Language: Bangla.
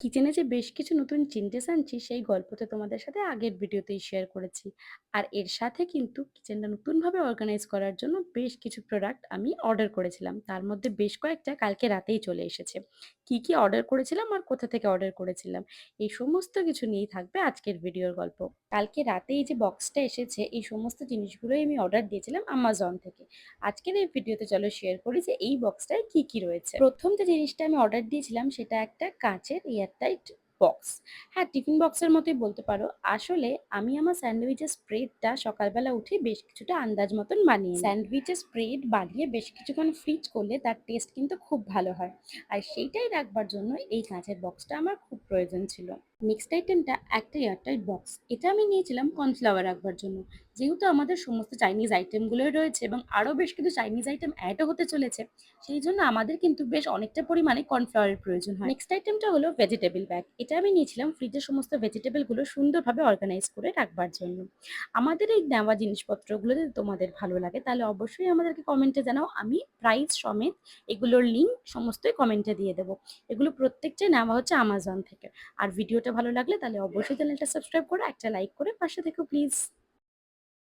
কিচেনে যে বেশ কিছু নতুন চেঞ্জেস আনছি, সেই গল্পটা তোমাদের সাথে আগের ভিডিওতেই শেয়ার করেছি। আর এর সাথে কিন্তু কিচেনটা নতুনভাবে অর্গানাইজ করার জন্য বেশ কিছু প্রোডাক্ট আমি অর্ডার করেছিলাম। তার মধ্যে বেশ কয়েকটা কালকে রাতেই চলে এসেছে। কি কি অর্ডার করেছিলাম আর কোথা থেকে অর্ডার করেছিলাম, এই সমস্ত কিছু নিয়েই থাকবে আজকের ভিডিওর গল্প। কালকে রাতে এই যে বক্সটা এসেছে, এই সমস্ত জিনিসগুলোই আমি অর্ডার দিয়েছিলাম আমাজন থেকে। আজকের এই ভিডিওতে চলো শেয়ার করি যে এই বক্সটায় কি কি রয়েছে। প্রথম যে জিনিসটা আমি অর্ডার দিয়েছিলাম, সেটা একটা কাঁচের এয়ারটাইট বক্স। হ্যাঁ টিফিন বক্সের মতোই বলতে পারো। আসলে আমি আমার স্যান্ডউইচের স্প্রেডটা সকালবেলা উঠে বেশ কিছুটা আন্দাজ মতন বানিয়ে স্যান্ডউইচের স্প্রেড বানিয়ে বেশ কিছুক্ষণ ফ্রিজ করলে তার টেস্ট কিন্তু খুব ভালো হয়। আর সেইটাই রাখবার জন্য এই কাঁচের বক্সটা আমার খুব প্রয়োজন ছিল। নেক্সট আইটেমটা একটা এয়ারটাইট বক্স এটা আমি নিয়েছিলাম কর্নফ্লাওয়ার রাখবার জন্য। যেহেতু আমাদের সমস্ত চাইনিজ আইটেমগুলোই রয়েছে এবং আরও বেশ কিছু চাইনিজ আইটেম অ্যাডও হতে চলেছে, সেই জন্য আমাদের কিন্তু বেশ অনেকটা পরিমাণে কর্নফ্লাওয়ারের প্রয়োজন হয়। নেক্সট আইটেমটা হলো ভেজিটেবল ব্যাগ এটা আমি নিয়েছিলাম ফ্রিজের সমস্ত ভেজিটেবলগুলো সুন্দরভাবে অর্গানাইজ করে রাখবার জন্য। আমাদের এই নেওয়া জিনিসপত্রগুলো যদি তোমাদের ভালো লাগে, তাহলে অবশ্যই আমাদেরকে কমেন্টে জানাও। আমি প্রাইস সমেত এগুলোর লিঙ্ক সমস্তই কমেন্টে দিয়ে দেবো। এগুলো প্রত্যেকটাই নেওয়া হচ্ছে আমাজন থেকে। আর ভিডিওটা ভালো লাগলে তাহলে অবশ্যই চ্যানেলটা সাবস্ক্রাইব করে একটা লাইক করে পাশে দেখো প্লিজ